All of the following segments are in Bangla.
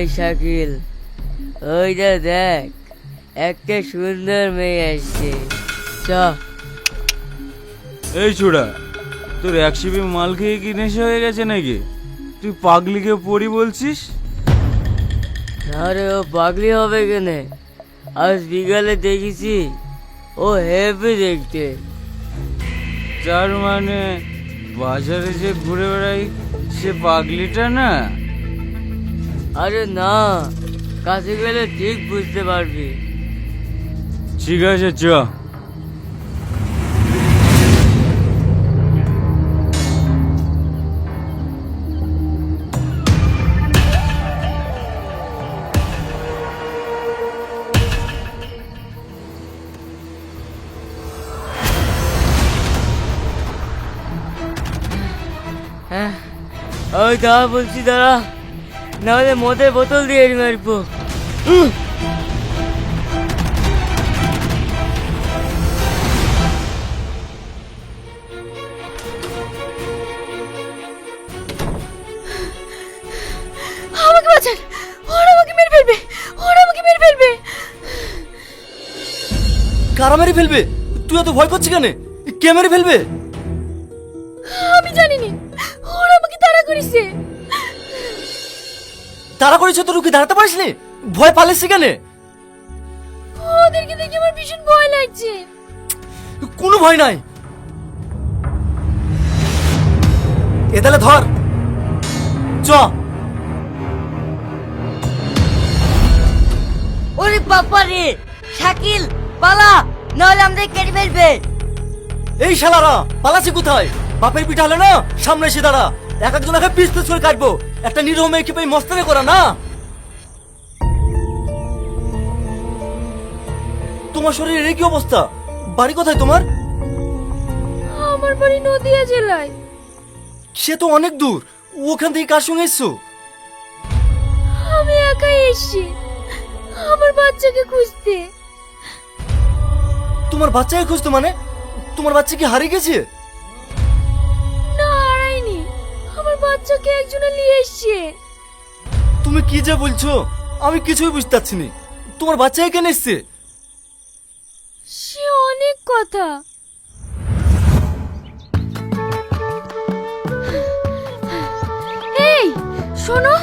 এই শাকিল। ওইটা দেখ একটা সুন্দর মেয়ে আসছে চ। এই চূড়া তোর এক মাল খেয়ে কি নেশা হয়ে গেছে নাকি? তুই পাগলিকে পড়ি বলছিস? আরে ও পাগলি হবে কেনে? আজ বিকালে দেখেছি ও হেভি দেখতে। যার মানে বাজারে যে ঘুরে বেড়াই সে পাগলিটা না? আরে না কাছে গেলে ঠিক বুঝতে পারবি। ঠিক আছে চ। হ্যাঁ ওই দাঁড়া বলছি দাঁড়া। নাহলে মদের বোতল দিয়ে মারবো। আমাকে বাঁচান। ওরা আমাকে মেরে ফেলবে। ওরা আমাকে মেরে ফেলবে। কারা মেরে ফেলবে? তুই এত ভয় করছিস কেন? কে মেরে ফেলবে? আমি জানি জানিনি। ওরা আমাকে তাড়া করেছে। তারা করেছে তো রুখে দাঁড়াতে পারিস নি ভয় পালিস কেন? ওদেরকে দেখে আমার ভীষণ ভয় লাগছে। কোনো ভয় নাই। এ তাহলে ধর। চ। ওরে বাবা রে শাকিল পালা নাহলে আমাদের কেটে ফেলবে। এই শালারা পালাছি কোথায়? বাপের পিঠা হলে না সামনে এসে দাঁড়া। এক একজন একা পিস পিস করে কাটবো। একটা নিরহ মেয়েকে পেয়ে মস্তানে করা না? তোমার শরীরের এই কি অবস্থা? বাড়ি কোথায় তোমার? আমার বাড়ি নদিয়া জেলায়। সে তো অনেক দূর। ওখান থেকে কার সঙ্গে এসছো? আমি একাই এসেছি। আমার বাচ্চাকে খুঁজতে। তোমার বাচ্চাকে খুঁজতো মানে? তোমার বাচ্চা কি হারিয়ে গেছে? বাচ্চাকে একজনে নিয়ে এসছে। তুমি কি যে বলছো? আমি কিছুই বুঝতে পারছি না। তোমার বাচ্চা এখানে এসছে। সে অনেক কথা। এই শোনো।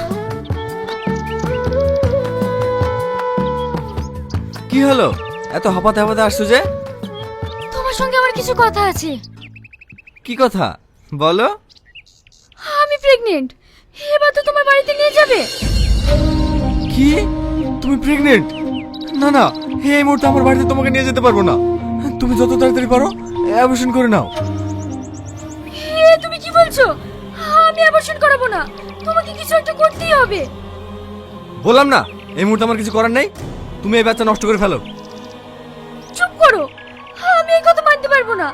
কি হলো? এত হাঁপাতে হাঁপাতে আসছো যে? তোমার সঙ্গে আমার কিছু কথা আছে। কি কথা? বলো। প্রেগনেন্ট এবার তো তোমার বাড়িতে নিয়ে যাবে। কি? তুমি প্রেগনেন্ট না না এই মুহূর্তে আমার বাড়িতে তোমাকে নিয়ে যেতে পারব না। তুমি যত তাড়াতাড়ি পারো অ্যাবর্শন করে নাও। এ তুমি কি বলছো? আমি অ্যাবর্শন করাবো না। তোমাকে কিছু একটা করতেই হবে। বললাম না এই মুহূর্তে আমার কিছু করার নেই। তুমি এই বাচ্চা নষ্ট করে ফেলো। চুপ করো। আমি এই কথা মানতে পারব না।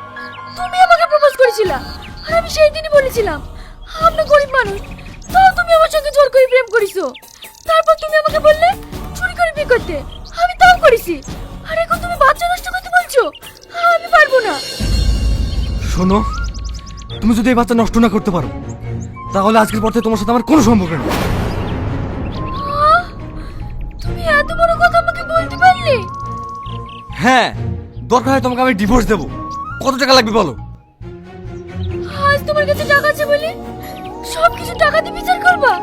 তুমি আমাকে প্রপোজ করেছিলা। আর আমি সেই দিনই বলেছিলাম। আমরা গরিব মানুষ। তাও তুমি আমার সঙ্গে জোর করে প্রেম করিছো। তারপর তুমি আমাকে বললে চুরি করে বিয়ে করতে। আমি তাও করেছি। আর এখন তুমি বাচ্চা নষ্ট করতে বলছো? আমি পারব না। শোনো তুমি যদি এই বাচ্চা নষ্ট না করতে পারো তাহলে আজকের পর থেকে তোমার সাথে আমার কোনো সম্পর্ক নেই। তুমি এত বড় কথা আমাকে বলতে পারলে? হ্যাঁ দরকার হয় তোমাকে আমি ডিভোর্স দেবো। কত টাকা লাগবে বলো? আজ তোমার কাছে টাকা আছে বলে সব কিছু টাকা দিয়ে বিচার করবা?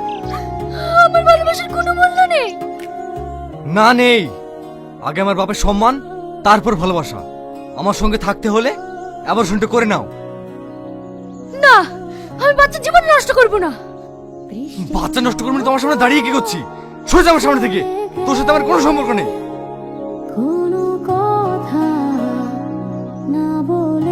আমার ভালোবাসার কোনো মূল্য নেই। না নেই। আগে আমার বাপের সম্মান তারপর ভালোবাসা। আমার সঙ্গে থাকতে হলে অ্যাবর্শনটা করে নাও। না আমি বাচ্চার জীবন নষ্ট করব না। বাচ্চা নষ্ট করব না তোমার সামনে দাঁড়িয়ে কি করছি? সরে যা আমার সামনে থেকে। তোর সাথে আমার কোনো সম্পর্ক নেই। কোনো কথা না বলে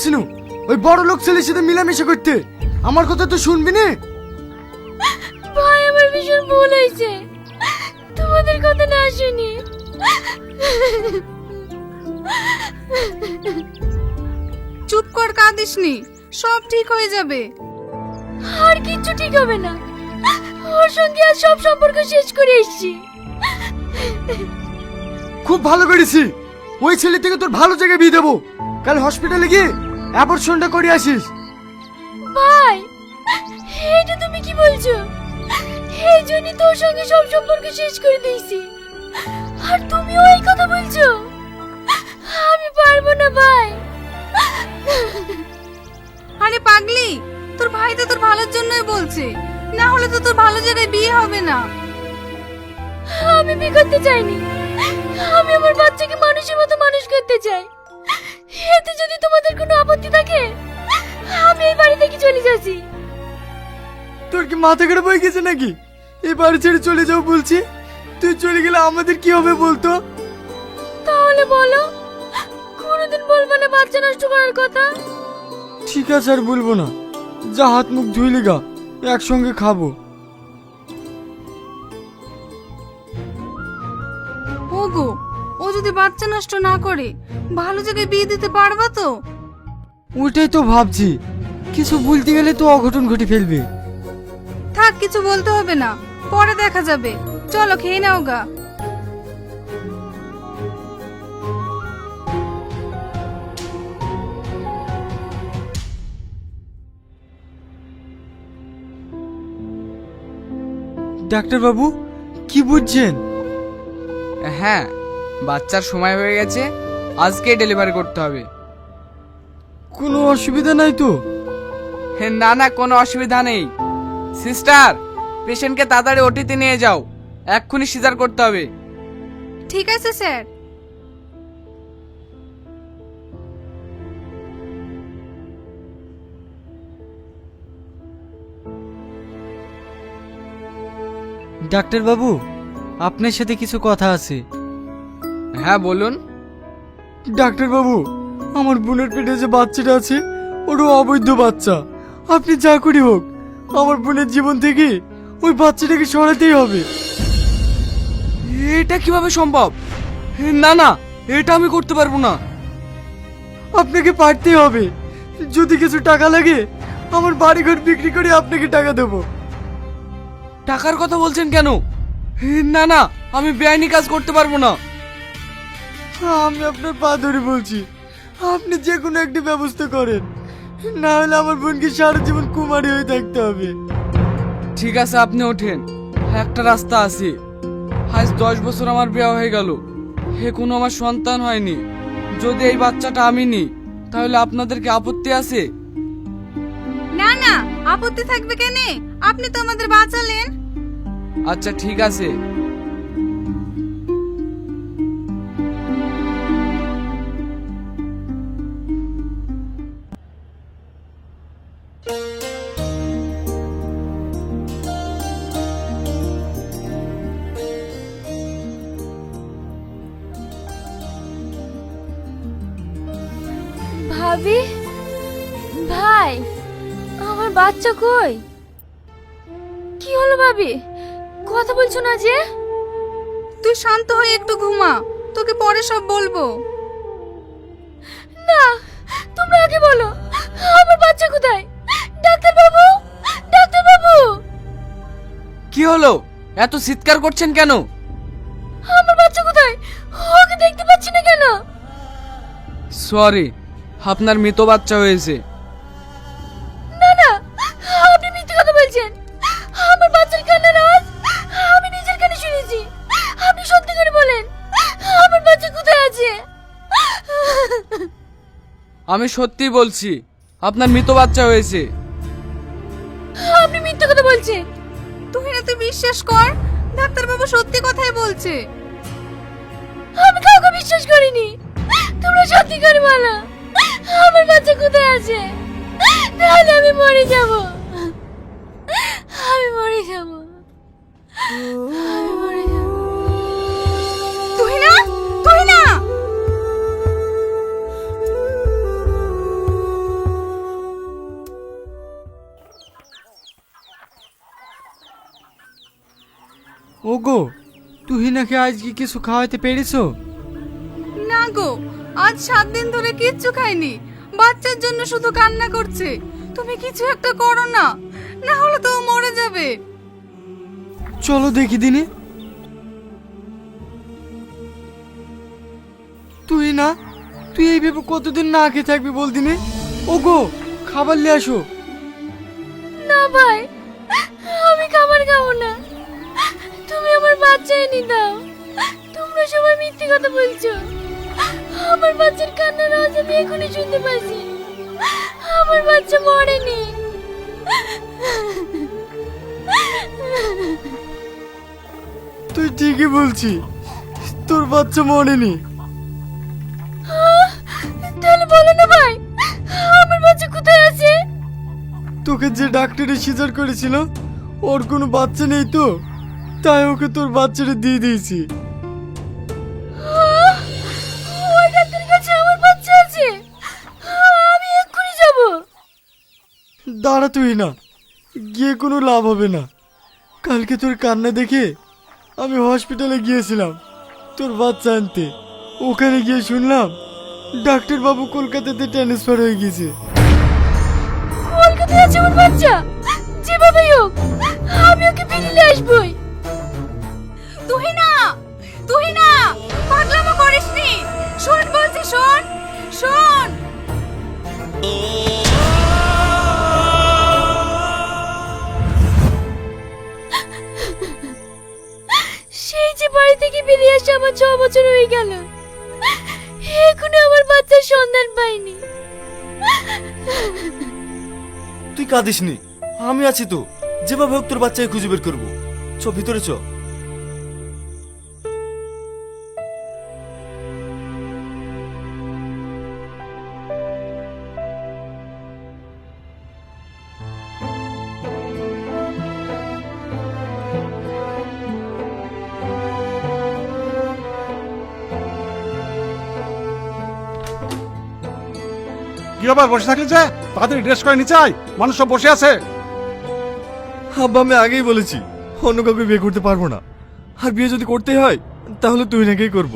করেছিল ওই বড় লোক ছেলের সাথে মিলামিশা করতে। আমার কথা তো শুনবি না। ভাই আমার ভীষণ ভুল হয়েছে। তোমাদের কথা না শুনি। চুপ কর কাঁদিসনি। সব ঠিক হয়ে যাবে। আর কিচ্ছু ঠিক হবে না। ওর সঙ্গে আর সব সম্পর্ক শেষ করে এসেছি। খুব ভালো করেছি। ওই ছেলে থেকে তোর ভালো জায়গায় বিয়ে দেবো। কাল হসপিটালে গিয়ে অ্যাবর্শনটা করে আসিস। ভাই এটা তুমি কি বলছো? এই জন্য তোর সঙ্গে সব সম্পর্ক শেষ করে দিয়েছি। আর তুমিও ওই কথা বলছো? আমি পারব না ভাই। আরে পাগলি তোর ভাই তো তোর ভালোর জন্যই বলছে। না হলে তো তোর ভালো জায়গায় বিয়ে হবে না। আমি বিয়ে করতে চাইনি। আমি আমার বাচ্চাকে মানুষের মতো মানুষ করতে চাই। এতে যদি তোমাদের কোনো আপত্তি থাকে আমি এই বাড়ি থেকে চলে যাচ্ছি। তোর কি মাথা খারাপ হয়ে গেছে নাকি? এই বাড়ি ছেড়ে চলে যাও বলছি। তুই চলে গেলে আমাদের কি হবে বলতো? তাহলে বলো কোনোদিন বলব না বাচ্চা নষ্ট করার কথা? ঠিক আছে আর বলব না। যা হাত মুখ ধুইলি গা একসঙ্গে খাব। যদি বাচ্চা নষ্ট না করে ভালো জায়গায় বিয়ে দিতে পারবা তো? ওইটাই তো ভাবছি। কিছু বলতে গেলে তো অঘটন ঘটে ফেলবে। থাক কিছু বলতে হবে না। পরে দেখা যাবে। চলো খেয়ে নাও গা। ডাক্তার বাবু কি বুঝছেন? হ্যাঁ বাচ্চার সময় হয়ে গেছে আজকে ডেলিভারি করতে হবে। কোনো অসুবিধা নাই তো? না না কোনো অসুবিধা নেই। সিস্টার পেশেন্টকে তাড়াতাড়ি ওটিতে নিয়ে যাও। এক্ষুনি সিজার করতে হবে। ঠিক আছে স্যার। ডাক্তার বাবু আপনার সাথে কিছু কথা আছে। হ্যাঁ বলুন। ডাক্তার বাবু আমার বোনের পেটে যে বাচ্চাটা আছে ওরও অবৈধ বাচ্চা। আপনি যা করি হোক আমার বোনের জীবন থেকে ওই বাচ্চাটাকে সরাতেই হবে। এটা কীভাবে সম্ভব? না না এটা আমি করতে পারব না। আপনাকে পারতেই হবে। যদি কিছু টাকা লাগে আমার বাড়িঘর বিক্রি করে আপনাকে টাকা দেবো। টাকার কথা বলছেন কেন? না না আমি বেআইনি কাজ করতে পারব না। আমি আপনার পা ধরে বলছি। আপনি যে কোনো একটি ব্যবস্থা করেন। না হলে আমার বোনকে সারা জীবন কুমারী হয়ে থাকতে হবে। ঠিক আছে আপনি ওঠেন। একটা রাস্তা আছে। আজ দশ বছর আমার বিয়ে হয়ে গেল। হে কোনো আমার সন্তান হয়নি। যদি এই বাচ্চাটা আমি নিই তাহলে আপনাদের কি আপত্তি আছে? না না আপত্তি থাকবে কেন? আপনি তো আমাদের বাঁচালেন। আচ্ছা ঠিক আছে। ভাবি? ভাই আমার বাচ্চা কই? কি হলো ভাবি? কথা বলছো না যে? তুই শান্ত হয়ে একটু ঘুমা তোকে পরে সব বলব। না তোমরা আগে বলো আমার বাচ্চা কোথায়? ডাক্তার বাবু ডাক্তার বাবু কি হলো? এত চিৎকার করছেন কেন? আমার বাচ্চা কোথায়? ওকে দেখতে পাচ্ছি না কেন? সরি আপনার মৃত বাচ্চা হয়েছে। না না আপনি মিথ্যে কথা বলছেন। আমার বাচ্চার কান্নার আওয়াজ আমি নিজের কানে শুনেছি। আপনি সত্যি করে বলেন আমার বাচ্চা কোথায় আছে? আমি সত্যি বলছি আপনার মৃত বাচ্চা হয়েছে। আপনি মিথ্যে কথা বলছেন। তুই না তুই বিশ্বাস কর ডাক্তারবাবু সত্যি কথাই বলছে। আমি কাউকে বিশ্বাস করিনি। তোমরা সত্যি করে বলো। আমার বাচ্চা কোথায় আছে? তাহলে আমি মরে যাব। আমি মরে যাব। আমি মরে ওগো তুহিনাকে আজকে কিছু খাওয়াতে পেরেছ? না গো আজ সাত দিন ধরে কিচ্ছু খাইনি। বাচ্চার জন্য শুধু কান্না করছে। তুমি কিছু একটা করো না না হলে তো ও মরে যাবে। চলো দেখি দিনে। তুই না তুই এই ভেবে কতদিন না খেয়ে থাকবি বল দিনে? ওগো খাবার নিয়ে আসো। না ভাই আমি খাবার খাব না। তুমি আমার বাচ্চা এনে দাও। তোমরা সবাই মিথ্যে কথা বলছো। আমার বাচ্চার কান্নার আওয়াজ আমি এখনই শুনতে পাচ্ছি আমার বাচ্চা মরেনি। তুই ঠিকই বলছি তোর বাচ্চা মরেনি। তাহলে বলো না ভাই আমার বাচ্চা কোথায় আছে? তোকে যে ডাক্তারে সিজার করেছিল ওর কোনো বাচ্চা নেই তো তাই ওকে তোর বাচ্চাটা দিয়ে দিয়েছি। দাঁড়া তুই না। গিয়ে কোনো লাভ হবে না। কালকে তোর কান্না দেখে আমি হসপিটালে গিয়েছিলাম, তোর বাচ্চা আনতে। ওখানে গিয়ে শুনলাম ডাক্তারবাবু কলকাতাতে ট্রান্সফার হয়ে গেছে। কলকাতায় আছে আমার বাচ্চা। হোক, আমি ওকে ফিরিয়ে আসবই। বেরিয়ে আসে আমার ছ বছর হয়ে গেল। এখনও আমার বাচ্চার সন্ধান পাইনি। তুই কাঁদিস নি আমি আছি তো। যেভাবে হোক তোর বাচ্চাকে খুঁজে বের করব। চ, ভিতরে চ। ব্যাপার বসে থাকলে যে? তাড়াতাড়ি ড্রেস করে নিচে আয়। মানুষ সব বসে আছে। আব্বা আমি আগেই বলেছি অন্য কাউকে বিয়ে করতে পারব না। আর বিয়ে যদি করতে হয় তাহলে তুই নাকেই করব।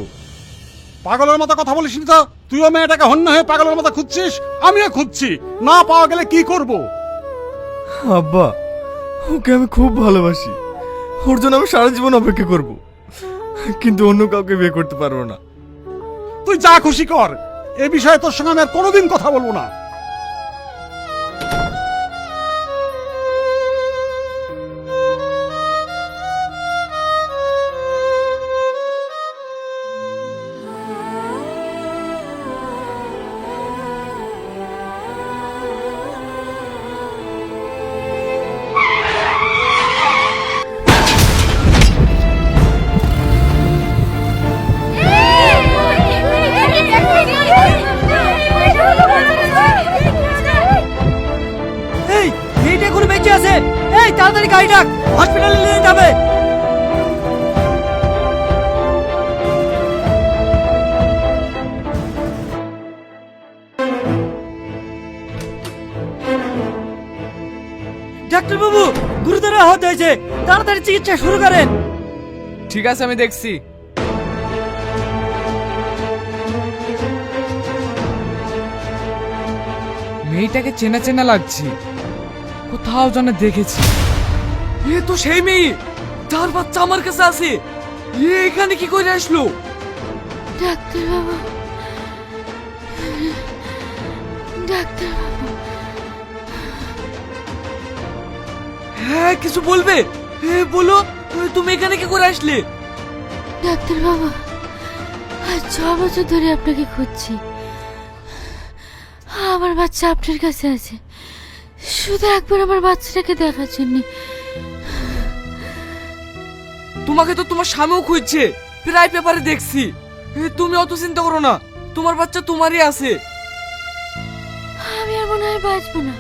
পাগলের মতো কথা বলিস নি তো? তুইও মেয়েটাকে হন্য হয়ে পাগলের মতো খুঁজছিস? আমিও খুঁজছি। না পাওয়া গেলে কি করব? আব্বা ওকে আমি খুব ভালোবাসি। ওর জন্য আমি সারা জীবন অপেক্ষা করব। কিন্তু অন্য কাউকে বিয়ে করতে পারব না। তুই যা খুশি কর। এ বিষয়ে তোর সঙ্গে আমি আর কোনোদিন কথা বলব না। গাড়ি হসপিটালে নিয়ে যাবে। ডাক্তার বাবু গুরুতর আহত হয়েছে। তাড়াতাড়ি চিকিৎসা শুরু করেন। ঠিক আছে, আমি দেখছি। মেয়েটাকে চেনা চেনা লাগছে। কোথাও যেন দেখেছি। এ তো সেই মেয়ে। যার বাচ্চা আমার কাছে আছে। এ এখানে কি করে আসলো? ডাক্তার বাবু ডাক্তার বাবু হ্যাঁ কিছু বলবে? এ বলো তুমি এখানে কি করে আসলে? ডাক্তার বাবু আজ ছ বছর ধরে আপনাকে খুঁজছি। আমার বাচ্চা আপনার কাছে আছে। শুধু একবার আমার বাচ্চাটাকে দেখার জন্য। তোমাকে তো তোমার স্বামীও খুঁজছে। প্রায় পেপারে দেখছি। তুমি অত চিন্তা করো না। তোমার বাচ্চা তোমারই আছে। আমি আর মনে হয় বাঁচবো না।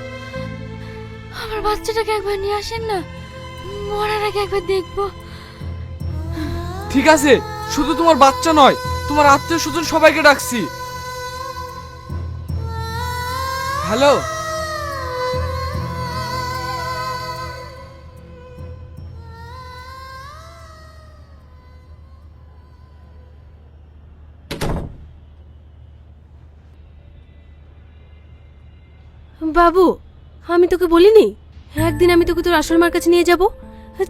আমার বাচ্চাটাকে একবার নিয়ে আসেন না। মরার আগে একবার দেখব। ঠিক আছে শুধু তোমার বাচ্চা নয় তোমার আত্মীয় স্বজন সবাইকে ডাকছি। হ্যালো? বাবু আমি তোকে বলিনি? একদিন আমি তোকে তোর আসল মার কাছে নিয়ে যাব?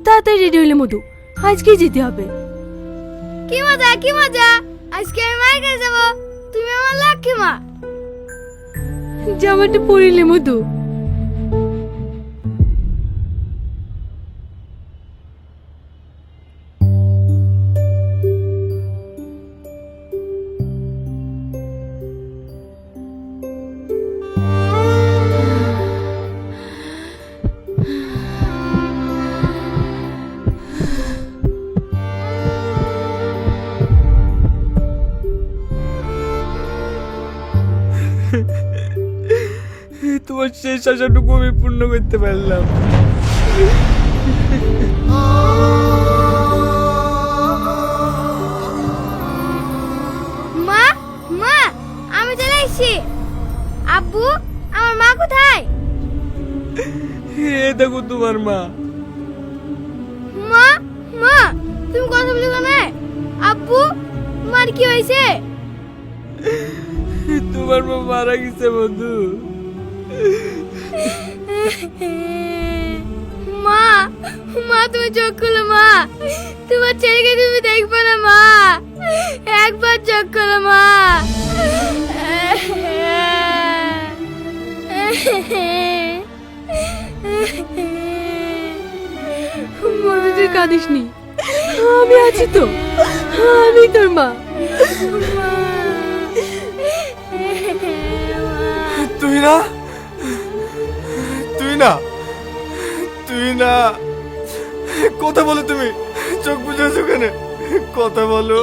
তাড়াতাড়ি রেডি হইলে মধু আজকেই যেতে হবে। কি মজা কি মজা? আজকে আমি মায়ের কাছে যাব। তুমি আমার লক্ষ্মী মা। জামাটা পরিলে মধু। শেষ আশাটুকু আমি পূর্ণ করতে পারলাম। মা মা আমি চলে এসেছি। আব্বু আমার মা কোথায়? এ দেখো তোমার মা। মা মা তুমি কথা বলি কেন? আব্বু মার কি হয়েছে? তোমার মা মারা গেছে বন্ধু। মা মা, তুমি চোখ খুলো, মা। তোমার ছেলেকে তুমি দেখবে না, মা। একবার চোখ খুলো, মা। মধু তুই কাঁদিস নি আমি আছি তো। আমি তোর মা। তুই না না। তুই না। কথা বলো তুমি। চোখ বুঝেছ কেন? কথা বলো।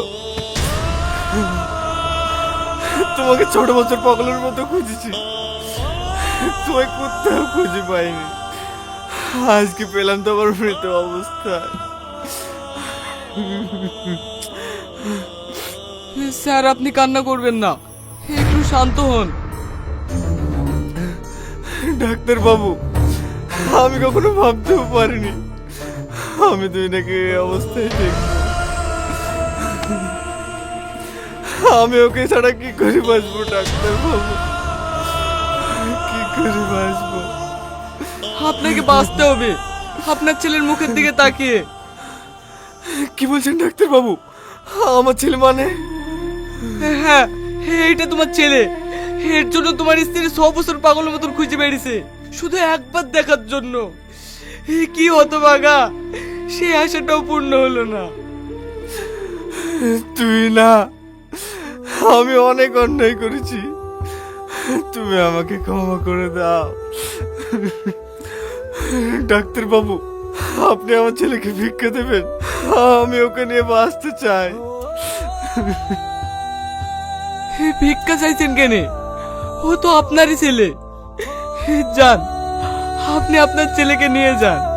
তোমাকে ছোট বছর পাগলের মতো খুঁজেছি। তোমায় কোথাও খুঁজে পাইনি। আজকে পেলাম তোমার মৃত অবস্থায় স্যার আপনি কান্না করবেন না। একটু শান্ত হন। ডাক্তার বাবু আমি কখনো ভাবতেও পারিনি। আমি তুই নাকি অবস্থায় দেখব। আমি ওকে ছাড়া কি করে বাঁচবো, ডাক্তার বাবু? কি করে বাঁচবো? আপনাকে বাঁচতে হবে। আপনার ছেলের মুখের দিকে তাকিয়ে। কি বলছেন, ডাক্তার বাবু? আমার ছেলে মানে? হ্যাঁ এইটা তোমার ছেলে। এর জন্য তোমার স্ত্রী ছ বছর পাগলের মতন খুঁজে বেরিয়েছে শুধু একবার দেখার জন্য। কি হতো বাগা সে আশাটাও পূর্ণ হলো না। তুই না আমি অনেক অন্যায় করেছি। তুমি আমাকে ক্ষমা করে দাও। ডাক্তার বাবু আপনি আমার ছেলেকে ভিক্ষা দেবেন। আমি ওকে নিয়ে বাঁচতে চাই। ভিক্ষা চাইছেন কেনে? ও তো আপনারই ছেলে। যান। আপনি আপনার ছেলেকে নিয়ে যান।